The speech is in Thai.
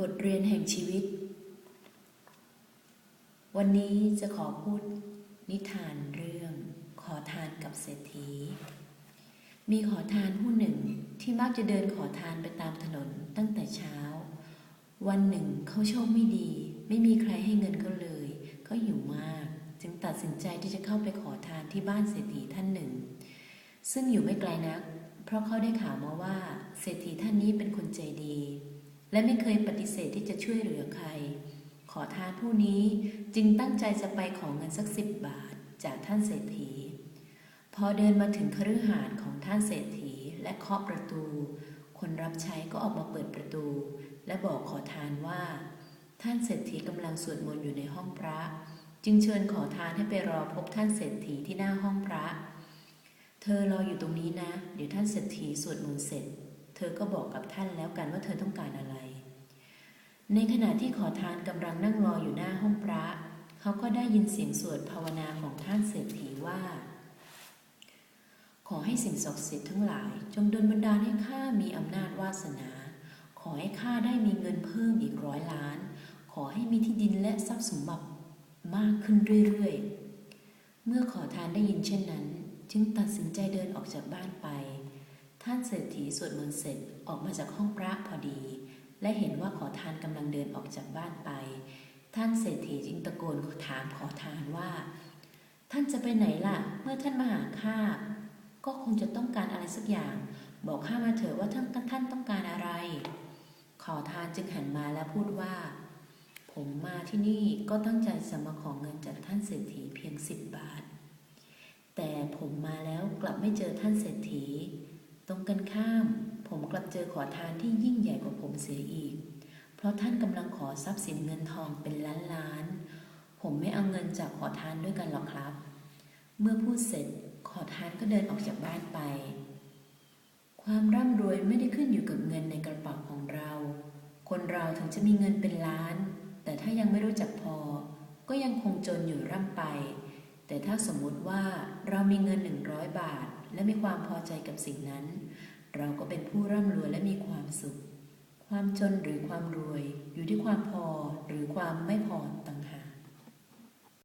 บทเรียนแห่งชีวิต วันนี้จะขอพูดนิทานเรื่องขอทานกับเศรษฐี มีขอทานผู้หนึ่งที่มักจะเดินขอทานไปตามถนนตั้งแต่เช้า วันหนึ่งเขาโชคไม่ดี ไม่มีใครให้เงินเขาเลยเขาหิวมาก จึงตัดสินใจที่จะเข้าไปขอทานที่บ้านเศรษฐีท่านหนึ่ง ซึ่งอยู่ไม่ไกลนัก เพราะเขาได้ข่าวมาว่า เศรษฐีท่านนี้เป็นคนใจดี และไม่เคยปฏิเสธที่จะช่วยเหลือใคร ขอทานผู้นี้จึงตั้งใจจะไปขอเงินสักสิบบาทจากท่านเศรษฐี พอเดินมาถึงคฤหาสน์ของท่านเศรษฐีและเคาะประตู คนรับใช้ก็ออกมาเปิดประตู และบอกขอทานว่า ท่านเศรษฐีกำลังสวดมนต์อยู่ในห้องพระ จึงเชิญขอทานให้ไปรอพบท่านเศรษฐีที่หน้าห้องพระ เธอรออยู่ตรงนี้นะ เดี๋ยวท่านเศรษฐีสวดมนต์เสร็จ ธอก็บอกกับท่านแล้วกันว่าเธอต้องการอะไร ในขณะที่ขอทานกำลังนั่งรออยู่หน้าห้องพระ เขาก็ได้ยินเสียงสวดภาวนาของท่านเศรษฐีว่า ขอให้สิ่งศักดิ์สิทธิ์ทั้งหลาย จงดลบันดาลให้ข้ามีอำนาจวาสนา ขอให้ข้าได้มีเงินเพิ่มอีกร้อยล้าน ขอให้มีที่ดินและทรัพย์สมบัติมากขึ้นเรื่อยๆ เมื่อขอทานได้ยินเช่นนั้น จึงตัดสินใจเดินออกจากบ้านไป ท่านเศรษฐีสวดมนต์เสร็จออกมาจากห้องพระพอดี และเห็นว่าขอทานกำลังเดินออกจากบ้านไป ท่านเศรษฐีจึงตะโกนถามขอทานว่า ท่านจะไปไหนล่ะ เมื่อท่านมาหาข้าก็คงจะต้องการอะไรสักอย่าง บอกข้ามาเถอะว่าท่านท่านต้องการอะไร ขอทานจึงหันมาและพูดว่า ผมมาที่นี่ก็ตั้งใจจะมาขอเงินจากท่านเศรษฐีเพียงสิบบาท แต่ผมมาแล้วกลับไม่เจอท่านเศรษฐี ตรงกันข้าม ผมกลับเจอขอทานที่ยิ่งใหญ่กว่าผมเสียอีก เพราะท่านกำลังขอทรัพย์สินเงินทองเป็นล้านล้าน ผมไม่เอาเงินจากขอทานด้วยกันหรอกครับ เมื่อพูดเสร็จขอทานก็เดินออกจากบ้านไป ความร่ำรวยไม่ได้ขึ้นอยู่กับเงินในกระเป๋าของเรา คนเราถึงจะมีเงินเป็นล้าน แต่ถ้ายังไม่รู้จักพอ ก็ยังคงจนอยู่ร่ำไป แต่ถ้าสมมุติว่าเรามีเงิน 100 บาท และมีความพอใจกับสิ่งนั้น เราก็เป็นผู้ร่ำรวยและมีความสุข ความจนหรือความรวยอยู่ที่ความพอหรือความไม่พอต่าง